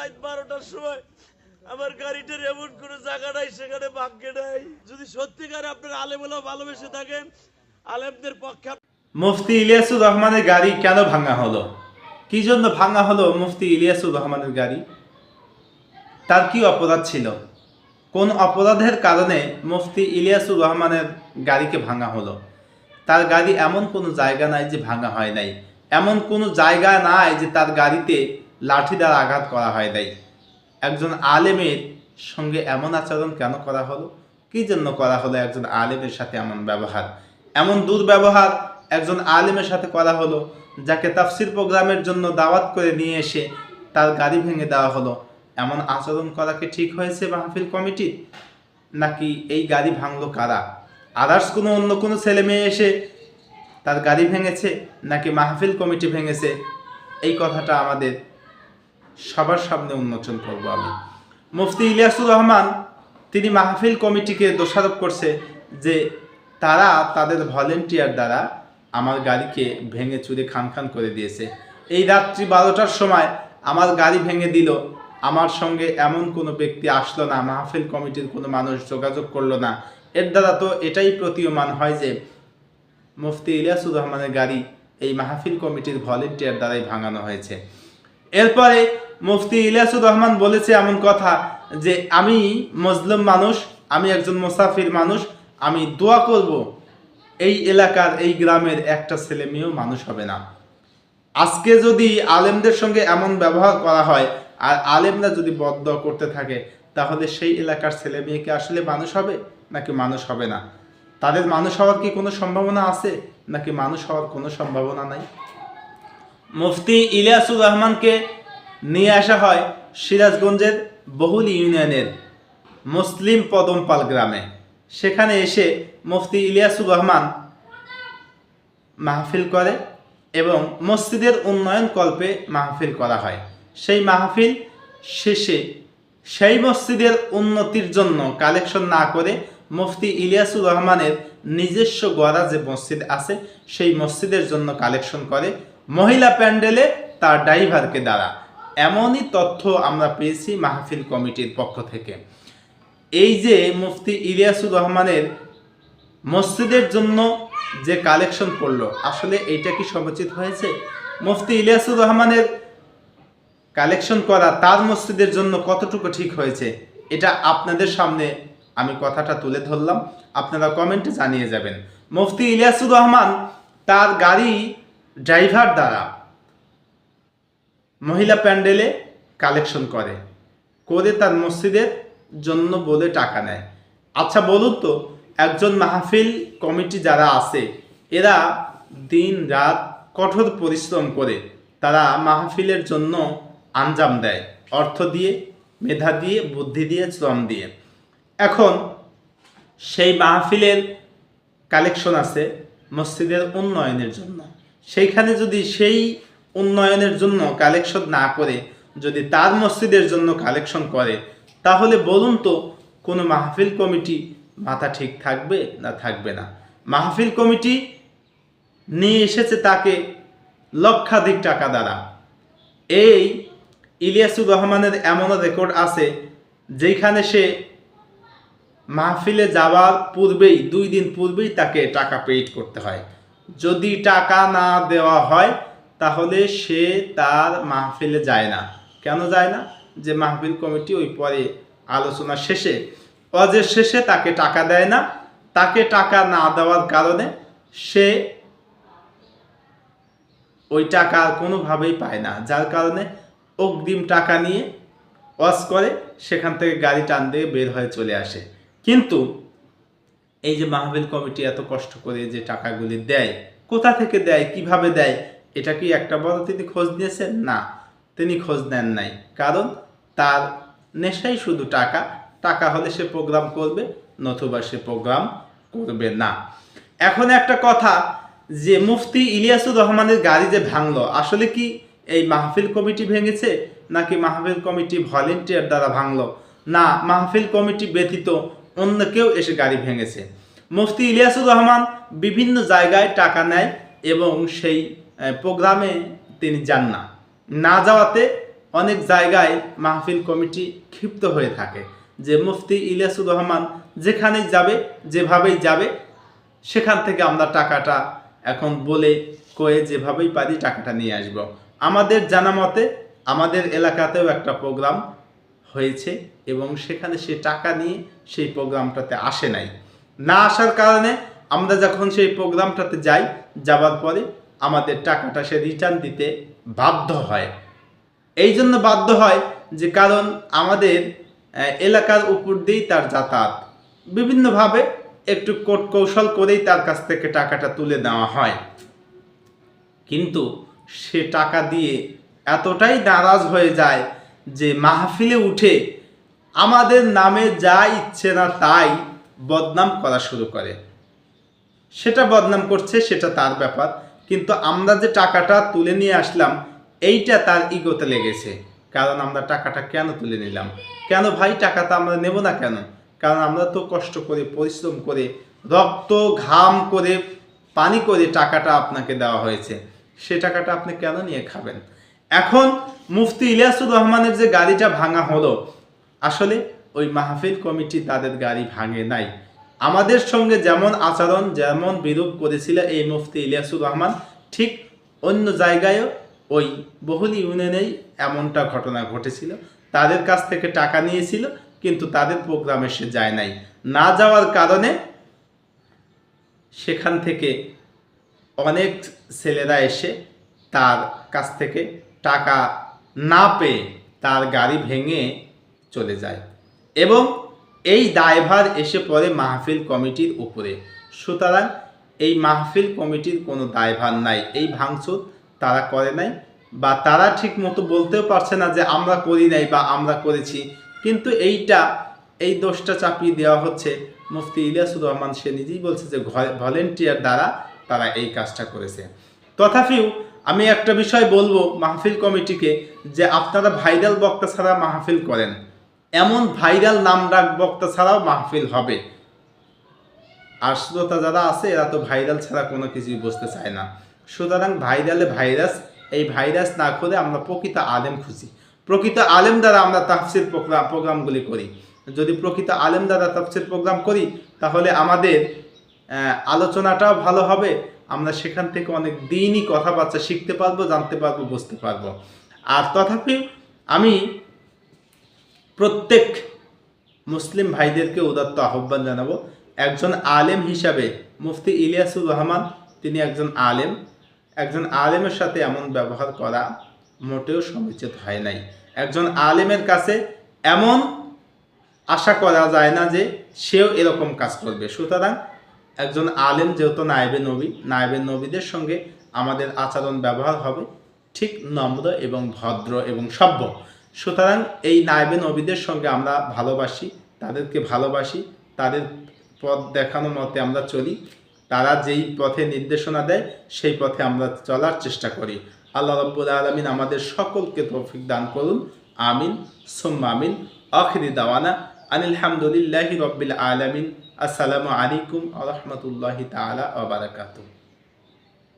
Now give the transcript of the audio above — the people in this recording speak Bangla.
রাত বারোটার সময় আমার গাড়িটার এমন কোনো জায়গা নাই, সেখানে ভাগ্যে নাই। যদি সত্যিকারে আপনার আলেমেলা ভালোবেসে থাকেন, আলেমদের পক্ষে মুফতি ইলিয়াসুর রহমানের গাড়ি কেন ভাঙা হলো? কি জন্য ভাঙা হলো মুফতি ইলিয়াসুর রহমানের গাড়ি? তার কি অপরাধ ছিল? কোন অপরাধের কারণে মুফতি ইলিয়াসুর রহমানের গাড়িকে ভাঙা হলো? তার গাড়ি এমন কোনো জায়গা নাই যে ভাঙা হয় নাই। এমন কোনো জায়গা নাই যে তার গাড়িতে লাঠি দ্বারা আঘাত করা হয় নাই। একজন আলেমের সঙ্গে এমন আচরণ কেন করা হলো? কি জন্য করা হলো একজন আলেমের সাথে এমন ব্যবহার? এমন দুর্ব্যবহার একজন আলেমের সাথে করা হলো, যাকে তাফসির প্রোগ্রামের জন্য দাওয়াত করে নিয়ে এসে তার গাড়ি ভেঙে দেওয়া হলো। এমন আচরণ করা কি ঠিক হয়েছে মাহফিল কমিটির? নাকি এই গাড়ি ভাঙলো কারা? আদার্স কোনো অন্য কোনো ছেলে মেয়ে এসে তার গাড়ি ভেঙেছে নাকি মাহফিল কমিটি ভেঙেছে? এই কথাটা আমাদের সবার সামনে উন্মোচন করব আমি। মুফতি ইলিয়াসুর রহমান, তিনি মাহফিল কমিটিকে দোষারোপ করছে যে তারা তাদের ভলেন্টিয়ার দ্বারা আমার গাড়িকে ভেঙে চুরে খান খান করে দিয়েছে। এই রাত্রি বারোটার সময় আমার গাড়ি ভেঙে দিল, আমার সঙ্গে এমন কোনো ব্যক্তি আসলো না, মাহফিল কমিটির কোনো মানুষ যোগাযোগ করল না। এর দ্বারা তো এটাই প্রতীয়মান হয় যে মুফতি ইলিয়াসুর রহমানের গাড়ি এই মাহফিল কমিটির ভলেন্টিয়ার দ্বারাই ভাঙানো হয়েছে। এরপরে মুফতি ইলিয়াসুর রহমান বলেছে এমন কথা যে আমি মজলুম মানুষ, আমি একজন মুসাফির মানুষ, আমি দোয়া করব, এই এলাকার, এই গ্রামের একটা ছেলে মেয়েও মানুষ হবে না। আজকে যদি আলেমদের সঙ্গে এমন ব্যবহার করা হয়, আর আলেমরা যদি বদ্ধ করতে থাকে, তাহলে সেই এলাকার ছেলে মেয়েকে আসলে মানুষ হবে, নাকি মানুষ হবে না? তাদের মানুষ হওয়ার কি কোনো সম্ভাবনা আছে, নাকি মানুষ হওয়ার কোনো সম্ভাবনা নাই? মুফতি ইলিয়াসুর রহমানকে নিয়ে আসা হয় সিরাজগঞ্জের বহুল ইউনিয়নের মুসলিম পদমপাল গ্রামে। সেখানে এসে মুফতি ইলিয়াসুর রহমান মাহফিল করে এবং মসজিদের উন্নয়ন কল্পে মাহফিল করা হয়। সেই মাহফিল শেষে সেই মসজিদের উন্নতির জন্য কালেকশন না করে মুফতি ইলিয়াসুর রহমানের নিজস্ব গড়া যে মসজিদ আছে। সেই মসজিদের জন্য কালেকশন করে মহিলা প্যান্ডেলে তার ড্রাইভারকে দ্বারা। এমনই তথ্য আমরা পেয়েছি মাহফিল কমিটির পক্ষ থেকে। এই যে মুফতি ইলিয়াসুর রহমানের মসজিদের জন্য যে কালেকশন করল আসলে এইটা কি সমুচিত হয়েছে? মুফতি ইলিয়াসুর রহমানের কালেকশন করা তার মসজিদের জন্য কতটুকু ঠিক হয়েছে, এটা আপনাদের সামনে আমি কথাটা তুলে ধরলাম। আপনারা কমেন্টে জানিয়ে যাবেন। মুফতি ইলিয়াসুর রহমান তার গাড়ি ড্রাইভার দ্বারা মহিলা প্যান্ডেলে কালেকশন করে। করে তার মসজিদের জন্য বলে টাকা নেয়। আচ্ছা বলুন তো, একজন মাহফিল কমিটি যারা আছে, এরা দিন রাত কঠোর পরিশ্রম করে তারা মাহফিলের জন্য আঞ্জাম দেয়, অর্থ দিয়ে, মেধা দিয়ে, বুদ্ধি দিয়ে, শ্রম দিয়ে। এখন সেই মাহফিলের কালেকশন আছে মসজিদের উন্নয়নের জন্য। সেইখানে যদি সেই উন্নয়নের জন্য কালেকশন না করে, যদি তার মসজিদের জন্য কালেকশন করে, তাহলে বলুন তো, কোনো মাহফিল কমিটি মাথা ঠিক থাকবে না থাকবে না? মাহফিল কমিটি নিয়ে এসেছে তাকে লক্ষাধিক টাকা দ্বারা। এই ইলিয়াসুর রহমানের এমনও রেকর্ড আছে যেখানে সে মাহফিলে যাওয়ার পূর্বেই, দুই দিন পূর্বেই তাকে টাকা পেইড করতে হয়। যদি টাকা না দেওয়া হয় তাহলে সে তার মাহফিলে যায় না। কেন যায় না? যে মাহফিল কমিটি ওই পরে আলোচনা শেষে, অজের শেষে তাকে টাকা দেয় না। তাকে টাকা না দেওয়ার কারণে সে ওই টাকা আর কোনোভাবেই পায় না। যার কারণে অগ্রিম টাকা নিয়ে ওয়াশ করে, সেখান থেকে গাড়ি টান দিয়ে বের হয়ে চলে আসে। কিন্তু এই যে মাহবিল কমিটি এত কষ্ট করে যে টাকাগুলি দেয়, কোথা থেকে দেয়, কীভাবে দেয় এটা কি একটা বড় তিনি খোঁজ নিয়েছেন? না, তিনি খোঁজ নেন নাই। কারণ তার নেশাই শুধু টাকা। টাকা হলে সে প্রোগ্রাম করবে, নতুবা সে প্রোগ্রাম করবে না। এখন একটা কথা, যে মুফতি ইলিয়াসুর রহমানের গাড়ি যে ভাঙলো, আসলে কি এই মাহফিল কমিটি ভেঙেছে, নাকি মাহফিল কমিটি ভলেন্টিয়ার দ্বারা ভাঙলো? না, মাহফিল কমিটি ব্যতীত অন্য কেউ এসে গাড়ি ভেঙেছে। মুফতি ইলিয়াসুর রহমান বিভিন্ন জায়গায় টাকা নেয় এবং সেই প্রোগ্রামে তিনি যান না। না যাওয়াতে অনেক জায়গায় মাহফিল কমিটি ক্ষিপ্ত হয়ে থাকে যে মুফতি ইলিয়াসুর রহমান যেখানেই যাবে, যেভাবেই যাবে, সেখান থেকে আমরা টাকাটা এখন বলে কয়ে যেভাবেই পারি টাকাটা নিয়ে আসব। আমাদের জানা মতে আমাদের এলাকাতেও একটা প্রোগ্রাম হয়েছে এবং সেখানে সে টাকা নিয়ে সেই প্রোগ্রামটাতে আসে নাই। না আসার কারণে আমরা যখন সেই প্রোগ্রামটাতে যাই, যাবার পরে আমাদের টাকাটা সে রিটার্ন দিতে বাধ্য হয়। এই জন্য বাধ্য হয় যে কারণ আমাদের এলাকার উপর দিয়েই তার যাতায়াত। বিভিন্নভাবে একটু কোট কৌশল করেই তার কাছ থেকে টাকাটা তুলে নেওয়া হয়। কিন্তু সে টাকা দিয়ে এতটাই নারাজ হয়ে যায় যে মাহফিলে উঠে আমাদের নামে যা ইচ্ছে না তাই বদনাম করা শুরু করে। সেটা বদনাম করছে, সেটা তার ব্যাপার। কিন্তু আমরা যে টাকাটা তুলে নিয়ে আসলাম, এইটা তার ইগোতে লেগেছে। কারণ আমরা টাকাটা কেন তুলে নিলাম? কেন ভাই টাকাটা আমরা নেব না কেন? কারণ আমরা তো কষ্ট করে, পরিশ্রম করে, রক্ত, ঘাম করে, পানি করে টাকাটা আপনাকে দেওয়া হয়েছে। সে টাকাটা আপনি কেন নিয়ে খাবেন? এখন মুফতি ইলিয়াসুর রহমানের যে গাড়িটা ভাঙা হলো, আসলে ওই মাহফিল কমিটি তাদের গাড়ি ভাঙে নাই। আমাদের সঙ্গে যেমন আচরণ, যেমন বিরূপ করেছিল এই মুফতি ইলিয়াসুর রহমান, ঠিক অন্য জায়গায়ও ওই বহুল ইউনিয়নেই এমনটা ঘটনা ঘটেছিল। তাদের কাছ থেকে টাকা নিয়েছিল, কিন্তু তাদের প্রোগ্রামে সে যায় নাই। না যাওয়ার কারণে সেখান থেকে অনেক ছেলেরা এসে তার কাছ থেকে টাকা না পেয়ে তার গাড়ি ভেঙে চলে যায়। এবং এই দায়ভার এসে পড়ে মাহফিল কমিটির উপরে। সুতরাং এই মাহফিল কমিটির কোনো দায়ভার নাই, এই ভাঙচুর তারা করে নাই বা তারা ঠিক মতো বলতেও পারছে না যে আমরা করি নাই বা আমরা করেছি। কিন্তু এইটা, এই দোষটা চাপিয়ে দেওয়া হচ্ছে মুফতি ইলিয়াসুর রহমান। সে নিজেই বলছে যে ভলেন্টিয়ার দ্বারা তারা এই কাজটা করেছে। তথাপিও আমি একটা বিষয় বলব মাহফিল কমিটিকে যে আপনারা ভাইরাল বক্তা ছাড়া মাহফিল করেন। এমন ভাইরাল নাম ডাক বক্তা ছাড়াও মাহফিল হবে। আর শ্রোতা যারা আছে, এরা তো ভাইরাল ছাড়া কোনো কিছুই বুঝতে চায় না। সুতরাং ভাইরালে ভাইরাস, এই ভাইরাস না করে আমরা প্রকৃত আলেম খুঁজি। প্রকৃত আলেম দ্বারা আমরা তাফসির প্রোগ্রাম প্রোগ্রামগুলি করি। যদি প্রকৃত আলেম দ্বারা তাফসির প্রোগ্রাম করি, তাহলে আমাদের আলোচনাটাও ভালো হবে। আমরা সেখান থেকে অনেক দিনই কথাবার্তা শিখতে পারব, জানতে পারব, বুঝতে পারব। আর তথাপি আমি প্রত্যেক মুসলিম ভাইদেরকে উদাত্ত আহ্বান জানাব। একজন আলেম হিসাবে মুফতি ইলিয়াসুর রহমান, তিনি একজন আলেম। একজন আলেমের সাথে এমন ব্যবহার করা মোটেও সমুচিত হয় নাই। একজন আলেমের কাছে এমন আশা করা যায় না যে সেও এরকম কাজ করবে। সুতরাং একজন আলেম যেহেতু নায়েবে নবী, নায়েবে নবীদের সঙ্গে আমাদের আচরণ ব্যবহার হবে ঠিক নম্র এবং ভদ্র এবং সভ্য। সুতরাং এই নায়েবে নবীদের সঙ্গে আমরা ভালোবাসি, তাদেরকে ভালোবাসি, তাদের পথ দেখানো মতে আমরা চলি, তারা যেই পথে নির্দেশনা দেয়, সেই পথে আমরা চলার চেষ্টা করি। আল্লাহ রব্বুল আলমিন আমাদের সকলকে তৌফিক দান করুন। আমিন। সুম্মা আমিন। আখিরি দাওয়ানা। আনিলহামদুলিল্লাহি রব্বিল আলামিন। আসসালামু আলাইকুম আ রহমতুল্লাহি তাআলা ওয়া বারাকাতুহু।